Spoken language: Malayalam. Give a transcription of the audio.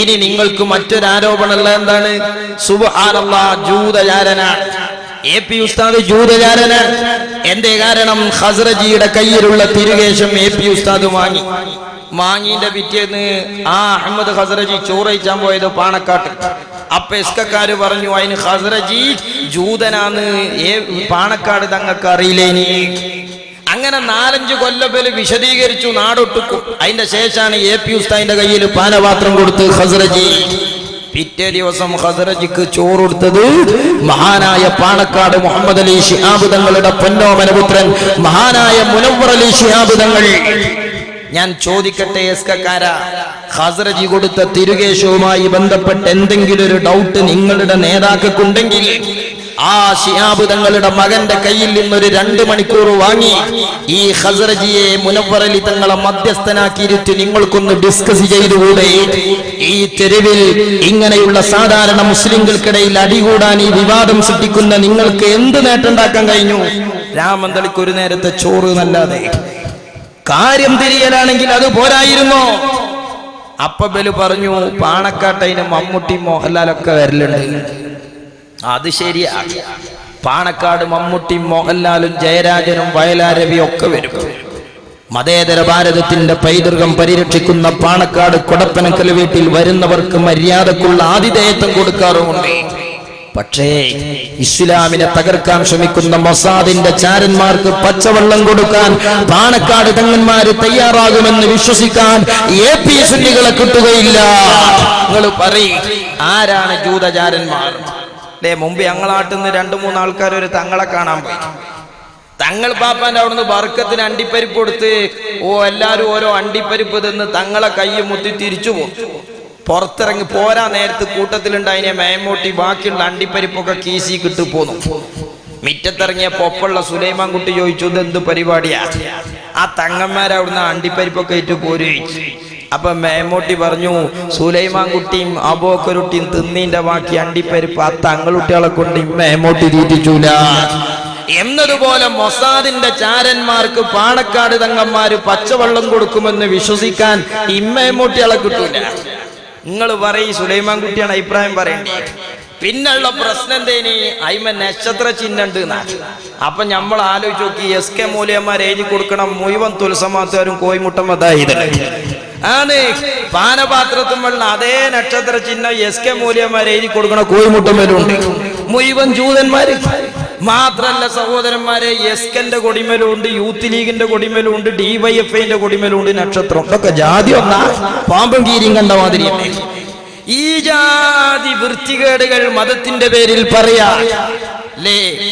ഇനി നിങ്ങൾക്ക് മറ്റൊരു ആരോപണമുള്ള എന്താണ്? സുബ്ഹാനല്ലാഹ് എ പി ഉസ്താദ് ജൂതചാരനാണ് എന്തേ കാരണം? ഹസ്രജിയുടെ കയ്യിലുള്ള തിരുകേശം എ പി ഉസ്താദ് വാങ്ങി. മാങ്ങീന്റെ പിറ്റേന്ന് ആ അഹമ്മദ് ഹസ്രജി ചോറയിച്ചാൻ പോയത് പാണക്കാട്ട്. അപ്പൊ എസ്കക്കാര് പറഞ്ഞു അതിന് ഹസ്രജി ജൂതനാന്ന്. പാണക്കാട് തങ്ങൾക്ക് അറിയില്ലേനി അങ്ങനെ നാലഞ്ച് കൊല്ലപ്പേര് വിശദീകരിച്ചു നാടൊട്ടുക്കും. അതിന്റെ ശേഷമാണ് എ പി ഉസ്താദിന്റെ കയ്യിൽ പാനപാത്രം കൊടുത്ത് ഹസ്രജി പിറ്റേ ദിവസം ഹസ്രജിക്ക് ചോറ് കൊടുത്തത് മഹാനായ പാണക്കാട് മുഹമ്മദ് അലി ഷിഹാബ് തങ്ങളുടെ പൊന്നോമനപുത്രൻ മഹാനായ മുനവർ അലി ഷിഹാബ് തങ്ങൾ. ഞാൻ ചോദിക്കട്ടെ എസ്കക്കാര ഹസ്രജി കൊടുത്ത തിരുകേശവുമായി ബന്ധപ്പെട്ട് എന്തെങ്കിലും ഒരു ഡൗട്ട് നിങ്ങളുടെ നേതാക്കൾക്കുണ്ടെങ്കിൽ ആ ഷിയാബ് തങ്ങളുടെ മകന്റെ കയ്യിൽ നിന്നൊരു രണ്ട് മണിക്കൂർ വാങ്ങി ഈ ഹസറജിയെ മുനവറലി തങ്ങളെ മധ്യസ്ഥനാക്കിയിരുത്തി നിങ്ങൾക്കൊന്ന് ഡിസ്കസ് ചെയ്തുകൂടെ? ഈ തെരുവിൽ ഇങ്ങനെയുള്ള സാധാരണ മുസ്ലിംകൾക്കിടയിൽ അടികൂടാൻ ഈ വിവാദം സൃഷ്ടിക്കുന്ന നിങ്ങൾക്ക് എന്ത് നേട്ടമുണ്ടാക്കാൻ കഴിഞ്ഞു? രാമന്തളിക്ക് ഒരു നേരത്തെ ചോറ് നല്ലാതെ. കാര്യം തിരിയലാണെങ്കിൽ അത് പോരായിരുന്നോ? അപ്പബൽ പറഞ്ഞു പാണക്കാട്ടയിന് മമ്മൂട്ടി മോഹൻലാലൊക്കെ വരലുണ്ട്. അത് ശരിയാ. പാണക്കാട് മമ്മൂട്ടി മോഹൻലാലും ജയരാജനും വയലാരവിയും ഒക്കെ വരും. മതേതര ഭാരതത്തിന്റെ പൈതൃകം പരിരക്ഷിക്കുന്ന പാണക്കാട് കൊടപ്പനക്കൽ വീട്ടിൽ വരുന്നവർക്ക് മര്യാദക്കുള്ള ആതിഥേയത്വം കൊടുക്കാറുമുണ്ട്. പക്ഷേ ഇസ്ലാമിനെ തകർക്കാൻ ശ്രമിക്കുന്ന മൊസാദിന്റെ ചാരന്മാർക്ക് പച്ചവെള്ളം കൊടുക്കാൻ പാണക്കാട് തങ്ങന്മാര് തയ്യാറാകുമെന്ന് വിശ്വസിക്കാൻ എ പി സുന്നികളെ കിട്ടുകയില്ല. നിങ്ങൾ പറയും ആരാണ് ജൂതചാരന്മാർ? അല്ലേ മുമ്പ് ഞങ്ങളാട്ടുന്ന രണ്ടു മൂന്ന് ആൾക്കാർ ഒരു തങ്ങളെ കാണാൻ പോയി. തങ്ങൾ പാപ്പാന്റെ അവിടുന്ന് ബർക്കത്തിന് അണ്ടിപ്പരിപ്പ് കൊടുത്ത് ഓ എല്ലാരും ഓരോ അണ്ടിപ്പരിപ്പ് തിന്ന് തങ്ങളെ കൈ മുത്തി തിരിച്ചു പോകും പുറത്തിറങ്ങി പോരാ നേരത്ത് കൂട്ടത്തിലുണ്ടായിനെ മേമൂട്ടി ബാക്കിയുള്ള അണ്ടിപ്പരിപ്പൊക്കെ കീസി കിട്ടു പോന്നു. മിറ്റത്തിറങ്ങിയ പൊപ്പുള്ള സുലൈമാൻ കുട്ടി ചോദിച്ചു ഇത് എന്ത് പരിപാടിയാ? ആ തങ്ങന്മാരവിടുന്ന് അണ്ടിപ്പരിപ്പൊക്കെ ഇട്ട് പോരു അപ്പൊ മേമോട്ടി പറഞ്ഞു സുലൈമാൻ കുട്ടിയും അബോക്കരുട്ടിയും തിന്നീന്റെ ബാക്കി അണ്ടിപ്പരിപ്പ് ആ തങ്ങളുട്ടികളെ കൊണ്ട് മേമോട്ടി തീറ്റിച്ചൂല എന്നതുപോലെ മൊസാദിന്റെ ചാരന്മാർക്ക് പാണക്കാട് തങ്ങന്മാര് പച്ചവെള്ളം കൊടുക്കുമെന്ന് വിശ്വസിക്കാൻ ഇമ്മേമൂട്ടികളെ കിട്ടൂല. നിങ്ങൾ പറയും സുലൈമാൻ കുട്ടിയാണ് അഭിപ്രായം പറയണ്ടേ പിന്നുള്ള പ്രശ്നം എന്തേനി? അയിമ നക്ഷത്ര ചിഹ്നുണ്ട് അപ്പൊ നമ്മൾ ആലോചിച്ച് നോക്കി എസ് കെ മൂലയന്മാർ എഴുതി കൊടുക്കണം മുഴുവൻ തുലസമാത്തുകാരും കോയിമുട്ടം അതായത് ആണ്. വെള്ളം അതേ നക്ഷത്ര ചിഹ്നം എസ് കെ മൂല്യന്മാരെ എഴുതി കൊടുക്കണ കോയിമുട്ടമ്മലുണ്ട് മുഴുവൻ ജൂതന്മാര്. മാത്രല്ല സഹോദരന്മാരെ എസ് കെന്റെ കൊടിമലും ഉണ്ട് യൂത്ത് ലീഗിന്റെ കൊടിമലും ഉണ്ട് ഡിവൈഎഫ്ഐന്റെ കൊടിമലും ഉണ്ട് നക്ഷത്രം. ഇതൊക്കെ ജാതി ഒന്നാ. പാമ്പും കീരിയും കണ്ട മാതിരി ഈ ജാതി വൃത്തികേടുകൾ മതത്തിന്റെ പേരിൽ പറയാ.